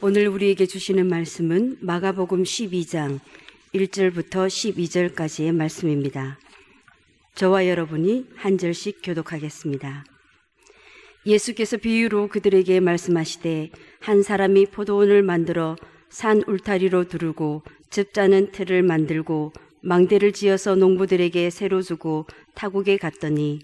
오늘 우리에게 주시는 말씀은 마가복음 12장 1절부터 12절까지의 말씀입니다. 저와 여러분이 한 절씩 교독하겠습니다. 예수께서 비유로 그들에게 말씀하시되 한 사람이 포도원을 만들어 산 울타리로 두르고 즙자는 틀을 만들고 망대를 지어서 농부들에게 새로 주고 타국에 갔더니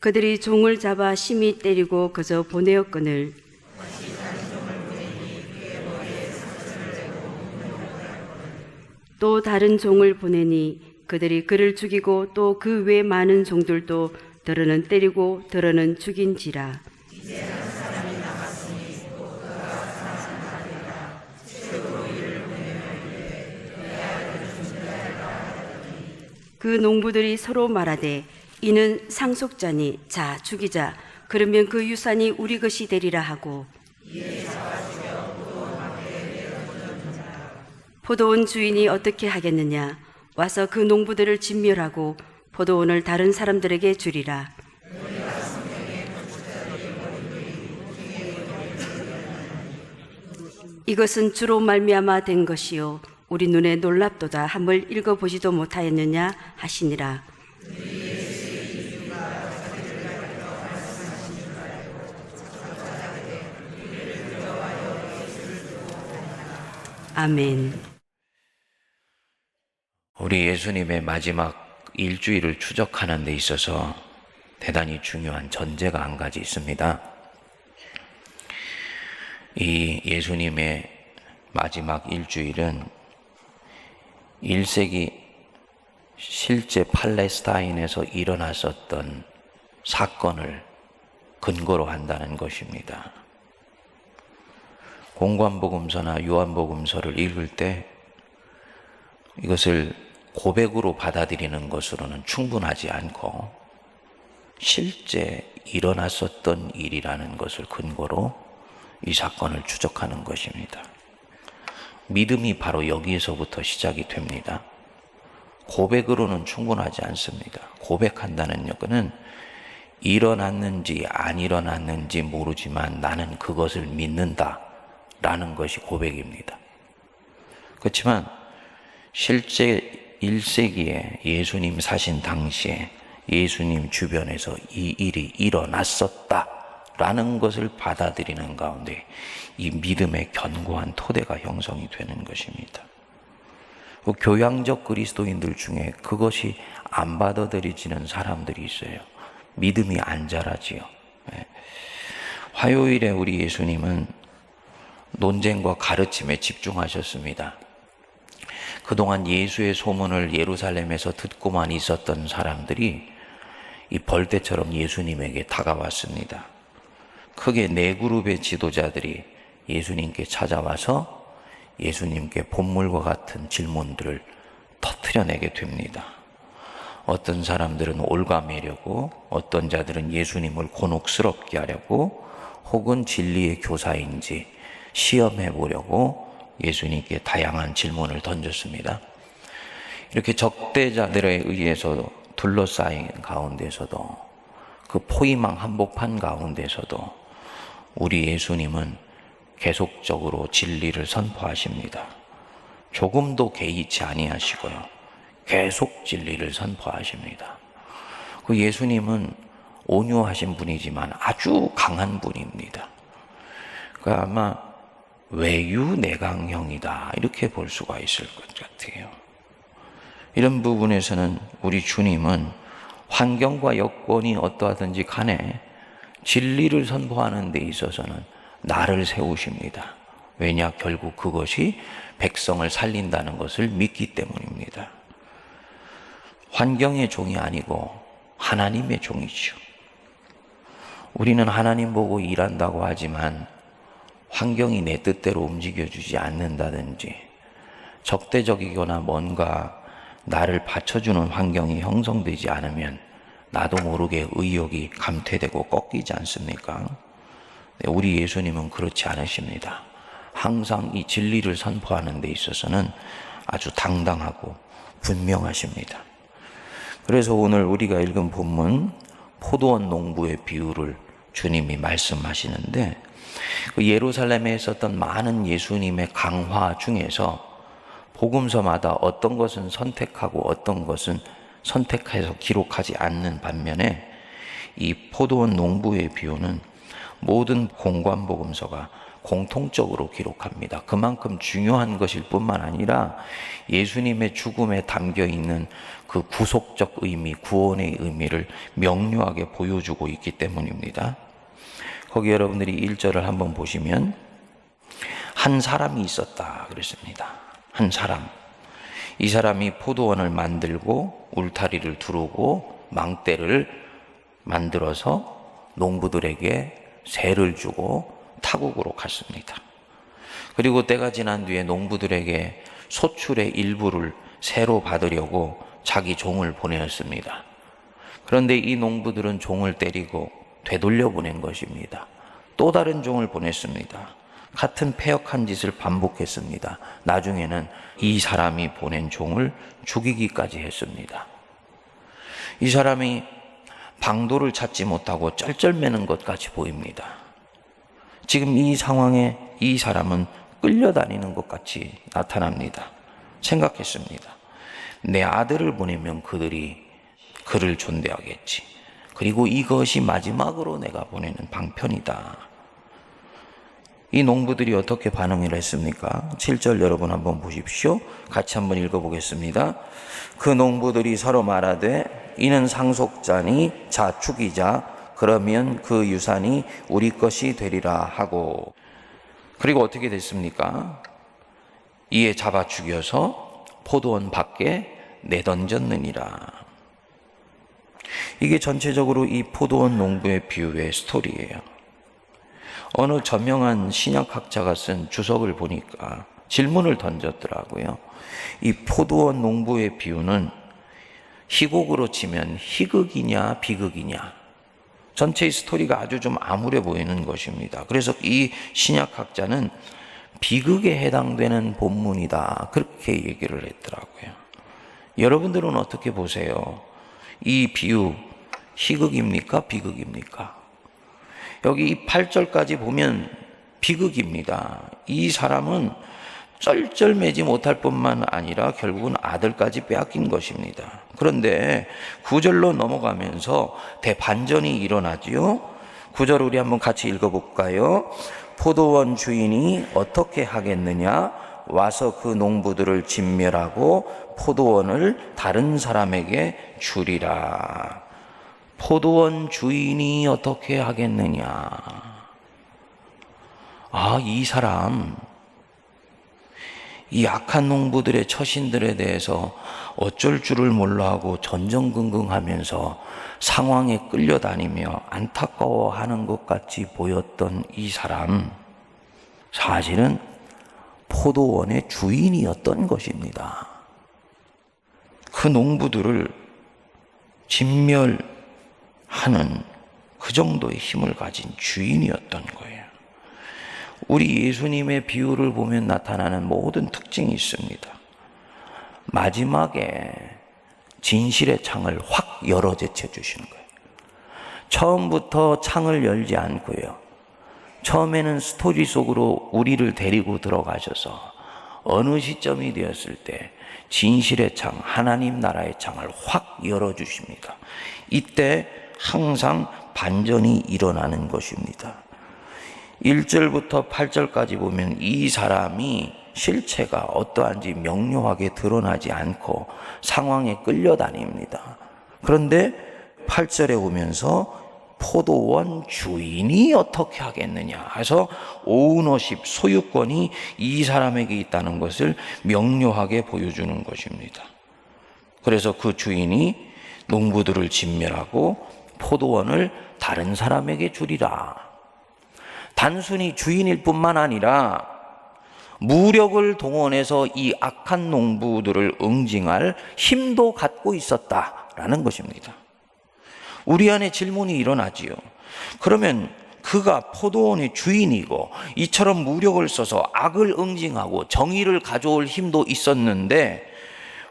그들이 종을 잡아 심히 때리고 그저 보내었거늘. 또 다른 종을 보내니 그들이 그를 죽이고 또 그 외 많은 종들도 더러는 때리고 더러는 죽인지라. 그 농부들이 서로 말하되 이는 상속자니 자 죽이자. 그러면 그 유산이 우리 것이 되리라 하고. 포도원 주인이 어떻게 하겠느냐? 와서 그 농부들을 진멸하고 포도원을 다른 사람들에게 주리라. 이것은 주로 말미암아 된 것이요. 우리 눈에 놀랍도다. 함을 읽어보지도 못하였느냐 하시니라 아멘. 우리 예수님의 마지막 일주일을 추적하는 데 있어서 대단히 중요한 전제가 한 가지 있습니다. 이 예수님의 마지막 일주일은 1세기 실제 팔레스타인에서 일어났었던 사건을 근거로 한다는 것입니다. 공관복음서나 요한복음서를 읽을 때 이것을 고백으로 받아들이는 것으로는 충분하지 않고 실제 일어났었던 일이라는 것을 근거로 이 사건을 추적하는 것입니다. 믿음이 바로 여기에서부터 시작이 됩니다. 고백으로는 충분하지 않습니다. 고백한다는 여건은 일어났는지 안 일어났는지 모르지만 나는 그것을 믿는다. 라는 것이 고백입니다. 그렇지만 실제 1세기에 예수님 사신 당시에 예수님 주변에서 이 일이 일어났었다. 라는 것을 받아들이는 가운데 이 믿음의 견고한 토대가 형성이 되는 것입니다. 그 교양적 그리스도인들 중에 그것이 안 받아들여지는 사람들이 있어요. 믿음이 안 자라지요. 예. 화요일에 우리 예수님은 논쟁과 가르침에 집중하셨습니다. 그동안 예수의 소문을 예루살렘에서 듣고만 있었던 사람들이 이 벌떼처럼 예수님에게 다가왔습니다. 크게 네 그룹의 지도자들이 예수님께 찾아와서 예수님께 본물과 같은 질문들을 터트려내게 됩니다. 어떤 사람들은 올가매려고, 어떤 자들은 예수님을 곤혹스럽게 하려고, 혹은 진리의 교사인지 시험해 보려고 예수님께 다양한 질문을 던졌습니다. 이렇게 적대자들에 의해서 둘러싸인 가운데서도 그 포위망 한복판 가운데서도 우리 예수님은 계속적으로 진리를 선포하십니다. 조금도 개의치 아니하시고요. 계속 진리를 선포하십니다. 그 예수님은 온유하신 분이지만 아주 강한 분입니다. 그 아마 외유내강형이다 이렇게 볼 수가 있을 것 같아요. 이런 부분에서는 우리 주님은 환경과 여건이 어떠하든지 간에 진리를 선포하는 데 있어서는 나를 세우십니다. 왜냐 결국 그것이 백성을 살린다는 것을 믿기 때문입니다. 환경의 종이 아니고 하나님의 종이죠. 우리는 하나님 보고 일한다고 하지만 환경이 내 뜻대로 움직여주지 않는다든지 적대적이거나 뭔가 나를 받쳐주는 환경이 형성되지 않으면 나도 모르게 의욕이 감퇴되고 꺾이지 않습니까? 네, 우리 예수님은 그렇지 않으십니다. 항상 이 진리를 선포하는 데 있어서는 아주 당당하고 분명하십니다. 그래서 오늘 우리가 읽은 본문 포도원 농부의 비유를 주님이 말씀하시는데 그 예루살렘에 있었던 많은 예수님의 강화 중에서 복음서마다 어떤 것은 선택하고 어떤 것은 선택해서 기록하지 않는 반면에 이 포도원 농부의 비유는 모든 공관 복음서가 공통적으로 기록합니다. 그만큼 중요한 것일 뿐만 아니라 예수님의 죽음에 담겨 있는 그 구속적 의미, 구원의 의미를 명료하게 보여주고 있기 때문입니다. 거기 여러분들이 1절을 한번 보시면 한 사람이 있었다 그랬습니다. 한 사람. 이 사람이 포도원을 만들고 울타리를 두르고 망대를 만들어서 농부들에게 세를 주고 타국으로 갔습니다. 그리고 때가 지난 뒤에 농부들에게 소출의 일부를 새로 받으려고 자기 종을 보내었습니다. 그런데 이 농부들은 종을 때리고 되돌려 보낸 것입니다. 또 다른 종을 보냈습니다. 같은 폐역한 짓을 반복했습니다. 나중에는 이 사람이 보낸 종을 죽이기까지 했습니다. 이 사람이 방도를 찾지 못하고 쩔쩔매는 것 같이 보입니다. 지금 이 상황에 이 사람은 끌려다니는 것 같이 나타납니다. 생각했습니다. 내 아들을 보내면 그들이 그를 존대하겠지. 그리고 이것이 마지막으로 내가 보내는 방편이다. 이 농부들이 어떻게 반응을 했습니까? 7절 여러분 한번 보십시오. 같이 한번 읽어보겠습니다. 그 농부들이 서로 말하되 이는 상속자니 자 죽이자 그러면 그 유산이 우리 것이 되리라 하고 그리고 어떻게 됐습니까? 이에 잡아 죽여서 포도원 밖에 내던졌느니라. 이게 전체적으로 이 포도원 농부의 비유의 스토리예요. 어느 저명한 신약학자가 쓴 주석을 보니까 질문을 던졌더라고요. 이 포도원 농부의 비유는 희곡으로 치면 희극이냐 비극이냐. 전체의 스토리가 아주 좀 암울해 보이는 것입니다. 그래서 이 신약학자는 비극에 해당되는 본문이다. 그렇게 얘기를 했더라고요. 여러분들은 어떻게 보세요? 이 비유 희극입니까? 비극입니까? 여기 8절까지 보면 비극입니다. 이 사람은 쩔쩔매지 못할 뿐만 아니라 결국은 아들까지 빼앗긴 것입니다. 그런데 9절로 넘어가면서 대반전이 일어나지요. 9절 우리 한번 같이 읽어볼까요? 포도원 주인이 어떻게 하겠느냐? 와서 그 농부들을 진멸하고 포도원을 다른 사람에게 주리라. 포도원 주인이 어떻게 하겠느냐? 아, 이 사람, 이 악한 농부들의 처신들에 대해서 어쩔 줄을 몰라 하고 전전긍긍하면서 상황에 끌려다니며 안타까워하는 것 같이 보였던 이 사람, 사실은 포도원의 주인이었던 것입니다. 그 농부들을 진멸하는 그 정도의 힘을 가진 주인이었던 거예요. 우리 예수님의 비유를 보면 나타나는 모든 특징이 있습니다. 마지막에 진실의 창을 확 열어 제쳐 주시는 거예요. 처음부터 창을 열지 않고요. 처음에는 스토리 속으로 우리를 데리고 들어가셔서 어느 시점이 되었을 때 진실의 창, 하나님 나라의 창을 확 열어 주십니다. 이때 항상 반전이 일어나는 것입니다. 1절부터 8절까지 보면 이 사람이 실체가 어떠한지 명료하게 드러나지 않고 상황에 끌려다닙니다. 그런데 8절에 오면서 포도원 주인이 어떻게 하겠느냐 해서 오너십 소유권이 이 사람에게 있다는 것을 명료하게 보여주는 것입니다. 그래서 그 주인이 농부들을 진멸하고 포도원을 다른 사람에게 주리라. 단순히 주인일 뿐만 아니라 무력을 동원해서 이 악한 농부들을 응징할 힘도 갖고 있었다라는 것입니다. 우리 안에 질문이 일어나지요. 그러면 그가 포도원의 주인이고 이처럼 무력을 써서 악을 응징하고 정의를 가져올 힘도 있었는데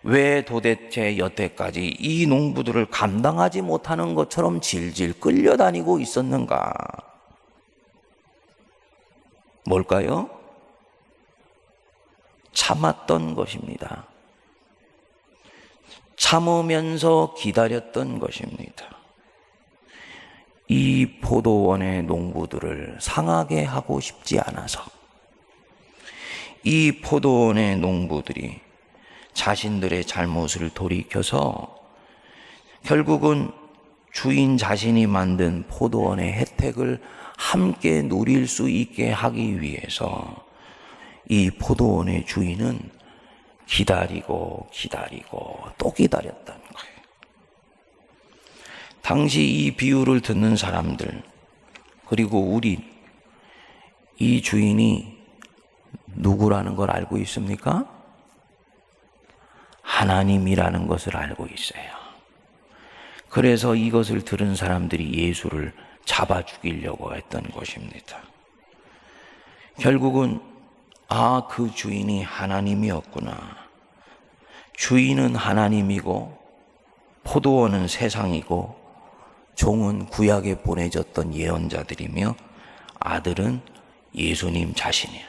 왜 도대체 여태까지 이 농부들을 감당하지 못하는 것처럼 질질 끌려다니고 있었는가? 뭘까요? 참았던 것입니다. 참으면서 기다렸던 것입니다. 이 포도원의 농부들을 상하게 하고 싶지 않아서 이 포도원의 농부들이 자신들의 잘못을 돌이켜서 결국은 주인 자신이 만든 포도원의 혜택을 함께 누릴 수 있게 하기 위해서 이 포도원의 주인은 기다리고 기다리고 또 기다렸다는 거예요. 당시 이 비유를 듣는 사람들, 그리고 우리, 이 주인이 누구라는 걸 알고 있습니까? 하나님이라는 것을 알고 있어요. 그래서 이것을 들은 사람들이 예수를 잡아 죽이려고 했던 것입니다. 결국은 아, 그 주인이 하나님이었구나. 주인은 하나님이고 포도원은 세상이고 종은 구약에 보내졌던 예언자들이며 아들은 예수님 자신이야.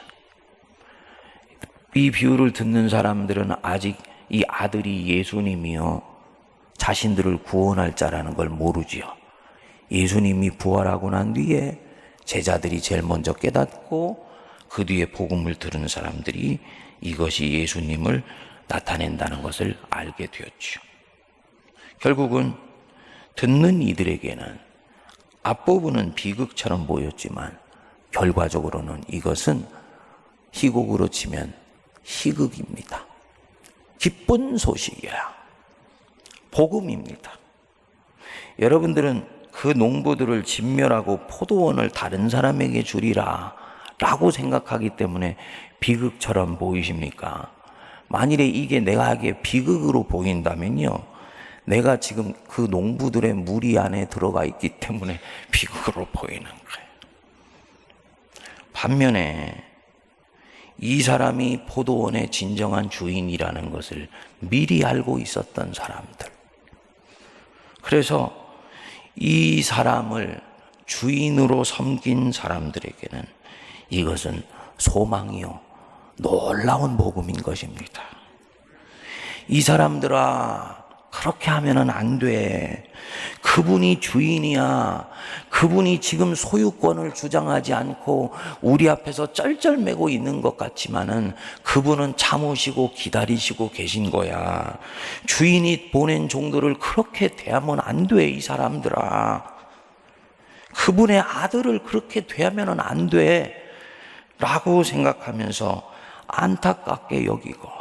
이 비유를 듣는 사람들은 아직 이 아들이 예수님이요. 자신들을 구원할 자라는 걸 모르지요. 예수님이 부활하고 난 뒤에 제자들이 제일 먼저 깨닫고 그 뒤에 복음을 들은 사람들이 이것이 예수님을 나타낸다는 것을 알게 되었죠. 결국은 듣는 이들에게는 앞부분은 비극처럼 보였지만 결과적으로는 이것은 희곡으로 치면 희극입니다. 기쁜 소식이야. 복음입니다. 여러분들은 그 농부들을 진멸하고 포도원을 다른 사람에게 주리라 라고 생각하기 때문에 비극처럼 보이십니까? 만일에 이게 내가 하기에 비극으로 보인다면요. 내가 지금 그 농부들의 무리 안에 들어가 있기 때문에 비극으로 보이는 거예요. 반면에 이 사람이 포도원의 진정한 주인이라는 것을 미리 알고 있었던 사람들. 그래서 이 사람을 주인으로 섬긴 사람들에게는 이것은 소망이요. 놀라운 복음인 것입니다. 이 사람들아, 그렇게 하면은 안 돼. 그분이 주인이야. 그분이 지금 소유권을 주장하지 않고 우리 앞에서 쩔쩔매고 있는 것 같지만은 그분은 참으시고 기다리시고 계신 거야. 주인이 보낸 종들을 그렇게 대하면 안 돼, 이 사람들아. 그분의 아들을 그렇게 대하면 안 돼. 라고 생각하면서 안타깝게 여기고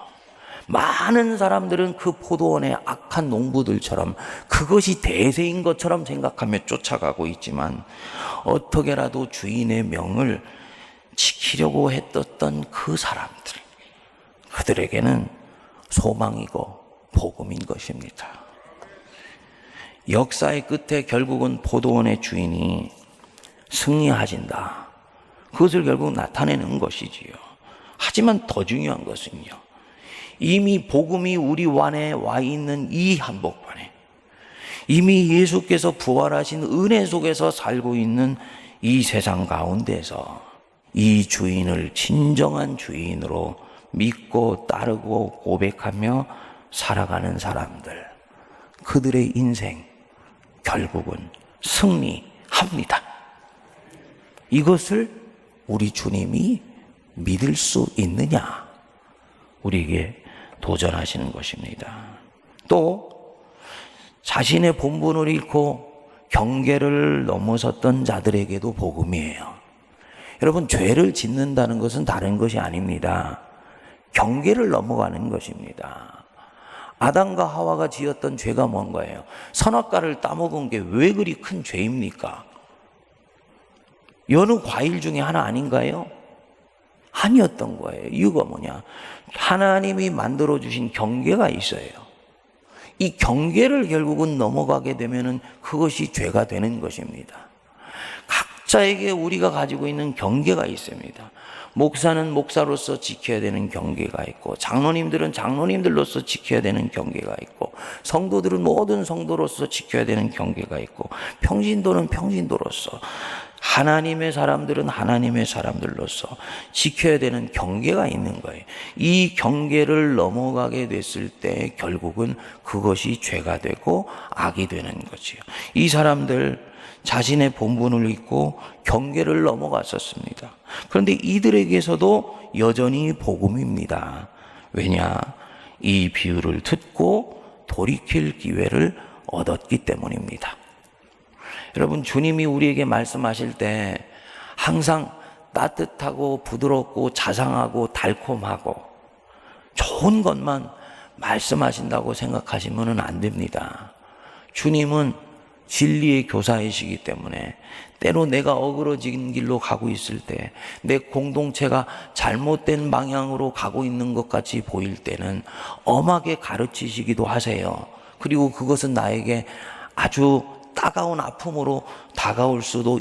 많은 사람들은 그 포도원의 악한 농부들처럼 그것이 대세인 것처럼 생각하며 쫓아가고 있지만 어떻게라도 주인의 명을 지키려고 했었던 그 사람들 그들에게는 소망이고 복음인 것입니다. 역사의 끝에 결국은 포도원의 주인이 승리하신다. 그것을 결국 나타내는 것이지요. 하지만 더 중요한 것은요. 이미 복음이 우리 안에 와 있는 이 한복판에 이미 예수께서 부활하신 은혜 속에서 살고 있는 이 세상 가운데서 이 주인을 진정한 주인으로 믿고 따르고 고백하며 살아가는 사람들 그들의 인생 결국은 승리합니다. 이것을 우리 주님이 믿을 수 있느냐? 우리에게 도전하시는 것입니다. 또 자신의 본분을 잃고 경계를 넘어섰던 자들에게도 복음이에요. 여러분 죄를 짓는다는 것은 다른 것이 아닙니다. 경계를 넘어가는 것입니다. 아담과 하와가 지었던 죄가 뭔가요? 선악과를 따먹은 게 왜 그리 큰 죄입니까? 여느 과일 중에 하나 아닌가요? 아니었던 거예요. 이유가 뭐냐? 하나님이 만들어 주신 경계가 있어요. 이 경계를 결국은 넘어가게 되면은 그것이 죄가 되는 것입니다. 자에게 우리가 가지고 있는 경계가 있습니다. 목사는 목사로서 지켜야 되는 경계가 있고, 장로님들은 장로님들로서 지켜야 되는 경계가 있고, 성도들은 모든 성도로서 지켜야 되는 경계가 있고, 평신도는 평신도로서, 하나님의 사람들은 하나님의 사람들로서 지켜야 되는 경계가 있는 거예요. 이 경계를 넘어가게 됐을 때 결국은 그것이 죄가 되고 악이 되는 거지요. 이 사람들 자신의 본분을 잊고 경계를 넘어갔었습니다. 그런데 이들에게서도 여전히 복음입니다. 왜냐? 이 비유를 듣고 돌이킬 기회를 얻었기 때문입니다. 여러분, 주님이 우리에게 말씀하실 때 항상 따뜻하고 부드럽고 자상하고 달콤하고 좋은 것만 말씀하신다고 생각하시면 안 됩니다. 주님은 진리의 교사이시기 때문에 때로 내가 어그러진 길로 가고 있을 때 내 공동체가 잘못된 방향으로 가고 있는 것 같이 보일 때는 엄하게 가르치시기도 하세요. 그리고 그것은 나에게 아주 따가운 아픔으로 다가올 수도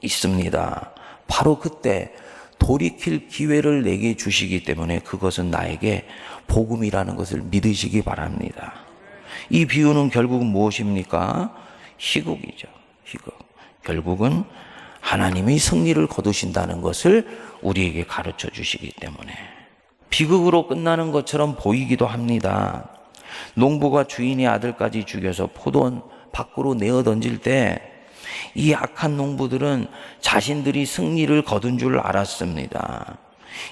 있습니다. 바로 그때 돌이킬 기회를 내게 주시기 때문에 그것은 나에게 복음이라는 것을 믿으시기 바랍니다. 이 비유는 결국은 무엇입니까? 희극이죠. 희극. 결국은 하나님이 승리를 거두신다는 것을 우리에게 가르쳐 주시기 때문에 비극으로 끝나는 것처럼 보이기도 합니다. 농부가 주인의 아들까지 죽여서 포도원 밖으로 내어 던질 때 이 악한 농부들은 자신들이 승리를 거둔 줄 알았습니다.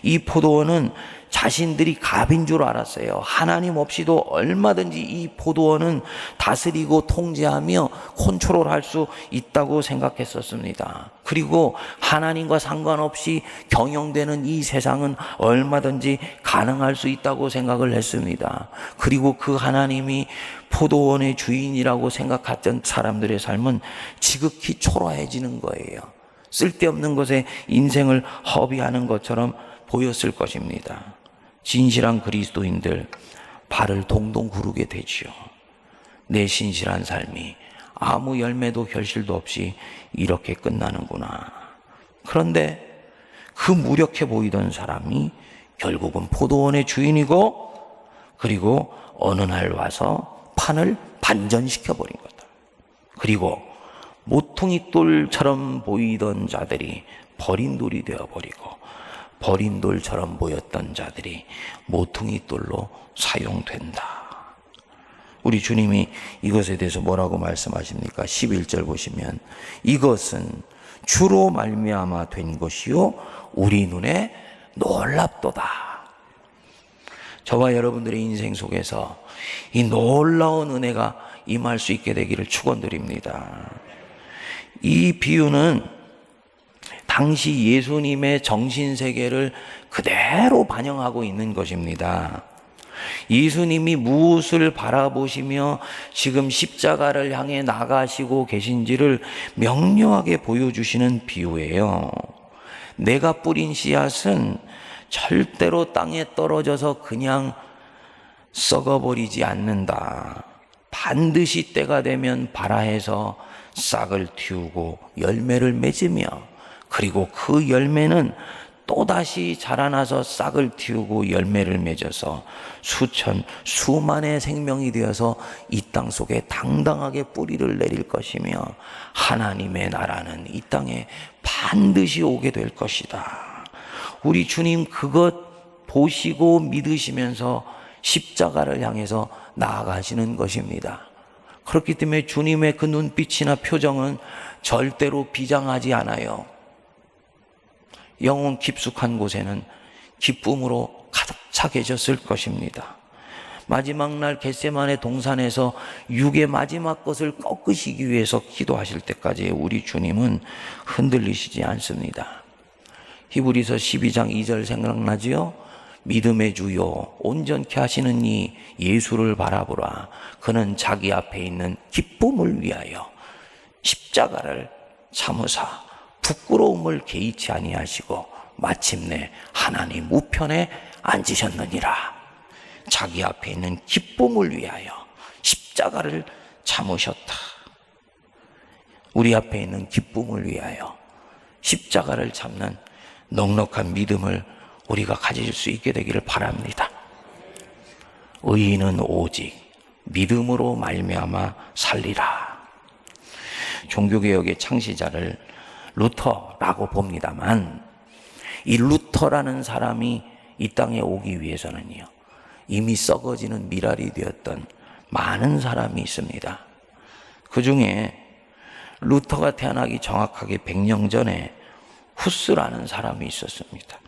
이 포도원은 자신들이 갑인 줄 알았어요. 하나님 없이도 얼마든지 이 포도원은 다스리고 통제하며 컨트롤할 수 있다고 생각했었습니다. 그리고 하나님과 상관없이 경영되는 이 세상은 얼마든지 가능할 수 있다고 생각을 했습니다. 그리고 그 하나님이 포도원의 주인이라고 생각했던 사람들의 삶은 지극히 초라해지는 거예요. 쓸데없는 것에 인생을 허비하는 것처럼 보였을 것입니다. 진실한 그리스도인들 발을 동동 구르게 되지요. 내 신실한 삶이 아무 열매도 결실도 없이 이렇게 끝나는구나. 그런데 그 무력해 보이던 사람이 결국은 포도원의 주인이고 그리고 어느 날 와서 판을 반전시켜 버린 거다. 그리고 모퉁이 돌처럼 보이던 자들이 버린 돌이 되어 버리고 버린 돌처럼 보였던 자들이 모퉁이 돌로 사용된다. 우리 주님이 이것에 대해서 뭐라고 말씀하십니까? 11절 보시면 이것은 주로 말미암아 된 것이요 우리 눈에 놀랍도다. 저와 여러분들의 인생 속에서 이 놀라운 은혜가 임할 수 있게 되기를 축원드립니다. 이 비유는 당시 예수님의 정신 세계를 그대로 반영하고 있는 것입니다. 예수님이 무엇을 바라보시며 지금 십자가를 향해 나가시고 계신지를 명료하게 보여주시는 비유예요. 내가 뿌린 씨앗은 절대로 땅에 떨어져서 그냥 썩어버리지 않는다. 반드시 때가 되면 발아해서 싹을 틔우고 열매를 맺으며 그리고 그 열매는 또다시 자라나서 싹을 틔우고 열매를 맺어서 수천, 수만의 생명이 되어서 이 땅 속에 당당하게 뿌리를 내릴 것이며 하나님의 나라는 이 땅에 반드시 오게 될 것이다. 우리 주님 그것 보시고 믿으시면서 십자가를 향해서 나아가시는 것입니다. 그렇기 때문에 주님의 그 눈빛이나 표정은 절대로 비장하지 않아요. 영혼 깊숙한 곳에는 기쁨으로 가득 차 계셨을 것입니다. 마지막 날 겟세만의 동산에서 육의 마지막 것을 꺾으시기 위해서 기도하실 때까지 우리 주님은 흔들리시지 않습니다. 히브리서 12장 2절 생각나지요? 믿음의 주요 온전케 하시는 이 예수를 바라보라. 그는 자기 앞에 있는 기쁨을 위하여 십자가를 참으사 부끄러움을 개의치 아니하시고 마침내 하나님 우편에 앉으셨느니라. 자기 앞에 있는 기쁨을 위하여 십자가를 참으셨다. 우리 앞에 있는 기쁨을 위하여 십자가를 잡는 넉넉한 믿음을 우리가 가질 수 있게 되기를 바랍니다. 의인은 오직 믿음으로 말미암아 살리라. 종교개혁의 창시자를 루터라고 봅니다만 이 루터라는 사람이 이 땅에 오기 위해서는요. 이미 썩어지는 미랄이 되었던 많은 사람이 있습니다. 그 중에 루터가 태어나기 정확하게 100년 전에 후스라는 사람이 있었습니다.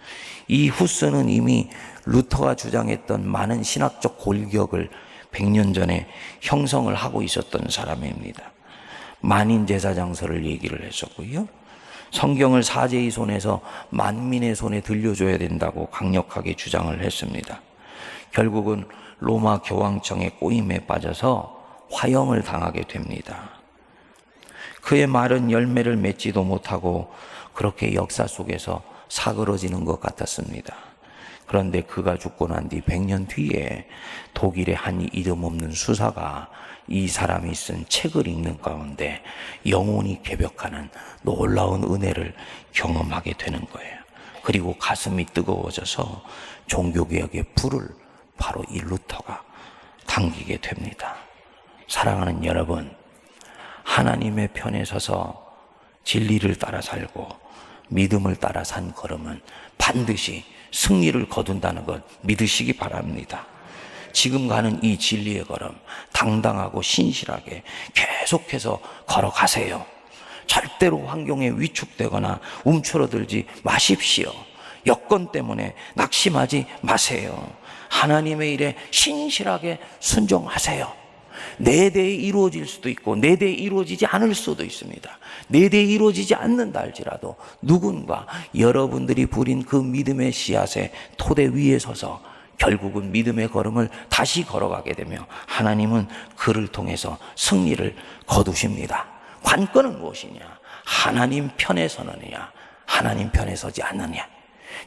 이 후스는 이미 루터가 주장했던 많은 신학적 골격을 100년 전에 형성을 하고 있었던 사람입니다. 만인 제사장서를 얘기를 했었고요. 성경을 사제의 손에서 만민의 손에 들려줘야 된다고 강력하게 주장을 했습니다. 결국은 로마 교황청의 꼬임에 빠져서 화형을 당하게 됩니다. 그의 말은 열매를 맺지도 못하고 그렇게 역사 속에서 사그러지는 것 같았습니다. 그런데 그가 죽고 난 뒤 100년 뒤에 독일의 한 이름 없는 수사가 이 사람이 쓴 책을 읽는 가운데 영혼이 개벽하는 놀라운 은혜를 경험하게 되는 거예요. 그리고 가슴이 뜨거워져서 종교개혁의 불을 바로 이 루터가 당기게 됩니다. 사랑하는 여러분, 하나님의 편에 서서 진리를 따라 살고 믿음을 따라 산 걸음은 반드시 승리를 거둔다는 것 믿으시기 바랍니다. 지금 가는 이 진리의 걸음 당당하고 신실하게 계속해서 걸어가세요. 절대로 환경에 위축되거나 움츠러들지 마십시오. 여건 때문에 낙심하지 마세요. 하나님의 일에 신실하게 순종하세요. 내 대에 이루어질 수도 있고 내 대에 이루어지지 않을 수도 있습니다. 내 대에 이루어지지 않는다 할지라도 누군가 여러분들이 부린 그 믿음의 씨앗의 토대 위에 서서 결국은 믿음의 걸음을 다시 걸어가게 되며 하나님은 그를 통해서 승리를 거두십니다. 관건은 무엇이냐? 하나님 편에 서느냐? 하나님 편에 서지 않느냐?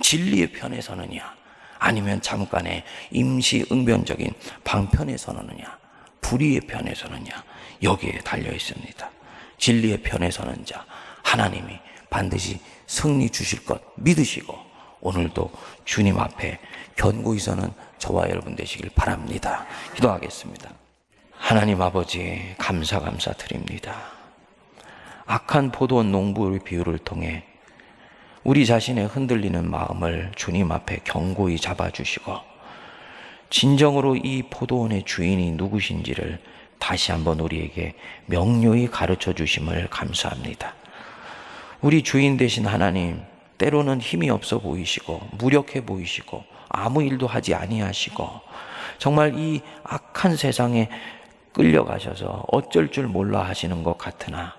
진리의 편에 서느냐? 아니면 잠깐의 임시 응변적인 방편에 서느냐? 불의의 편에 서느냐? 여기에 달려 있습니다. 진리의 편에 서는 자, 하나님이 반드시 승리 주실 것 믿으시고 오늘도 주님 앞에 견고히 서는 저와 여러분 되시길 바랍니다. 기도하겠습니다. 하나님 아버지 감사 감사 드립니다. 악한 포도원 농부의 비유를 통해 우리 자신의 흔들리는 마음을 주님 앞에 견고히 잡아주시고 진정으로 이 포도원의 주인이 누구신지를 다시 한번 우리에게 명료히 가르쳐 주심을 감사합니다. 우리 주인 되신 하나님, 때로는 힘이 없어 보이시고 무력해 보이시고 아무 일도 하지 아니하시고 정말 이 악한 세상에 끌려가셔서 어쩔 줄 몰라 하시는 것 같으나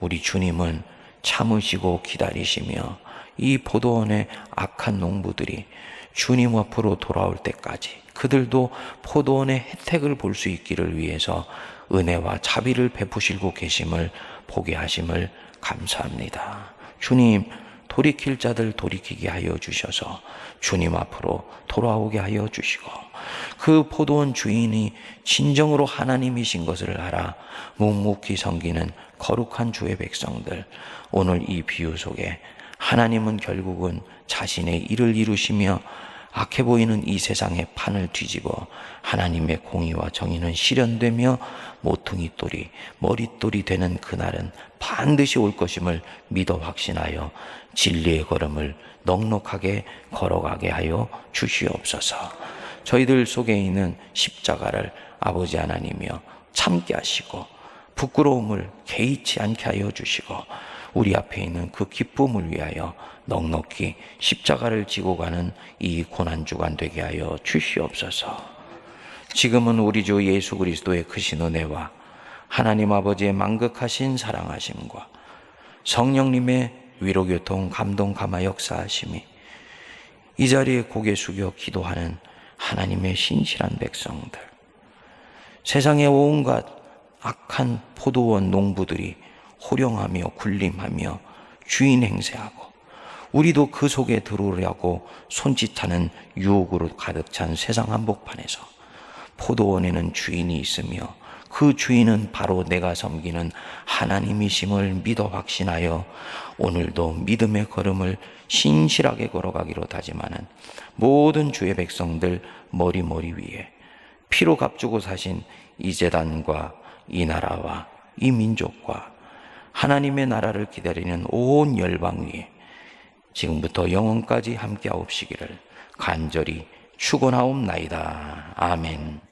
우리 주님은 참으시고 기다리시며 이 포도원의 악한 농부들이 주님 앞으로 돌아올 때까지 그들도 포도원의 혜택을 볼 수 있기를 위해서 은혜와 자비를 베푸시고 계심을 보게 하심을 감사합니다. 주님, 돌이킬 자들 돌이키게 하여 주셔서 주님 앞으로 돌아오게 하여 주시고 그 포도원 주인이 진정으로 하나님이신 것을 알아 묵묵히 섬기는 거룩한 주의 백성들 오늘 이 비유 속에 하나님은 결국은 자신의 일을 이루시며 악해 보이는 이 세상의 판을 뒤집어 하나님의 공의와 정의는 실현되며 모퉁이 돌이 머릿돌이 되는 그날은 반드시 올 것임을 믿어 확신하여 진리의 걸음을 넉넉하게 걸어가게 하여 주시옵소서. 저희들 속에 있는 십자가를 아버지 하나님이여 참게 하시고 부끄러움을 개의치 않게 하여 주시고 우리 앞에 있는 그 기쁨을 위하여 넉넉히 십자가를 지고 가는 이 고난 주간 되게 하여 주시옵소서. 지금은 우리 주 예수 그리스도의 크신 은혜와 하나님 아버지의 만극하신 사랑하심과 성령님의 위로교통 감동 감화 역사하심이 이 자리에 고개 숙여 기도하는 하나님의 신실한 백성들 세상의 온갖 악한 포도원 농부들이 호령하며 군림하며 주인 행세하고 우리도 그 속에 들어오려고 손짓하는 유혹으로 가득 찬 세상 한복판에서 포도원에는 주인이 있으며 그 주인은 바로 내가 섬기는 하나님이심을 믿어 확신하여 오늘도 믿음의 걸음을 신실하게 걸어가기로 다짐하는 모든 주의 백성들 머리머리 위에 피로 값주고 사신 이 재단과 이 나라와 이 민족과 하나님의 나라를 기다리는 온 열방 위에 지금부터 영원까지 함께하옵시기를 간절히 축원하옵나이다. 아멘.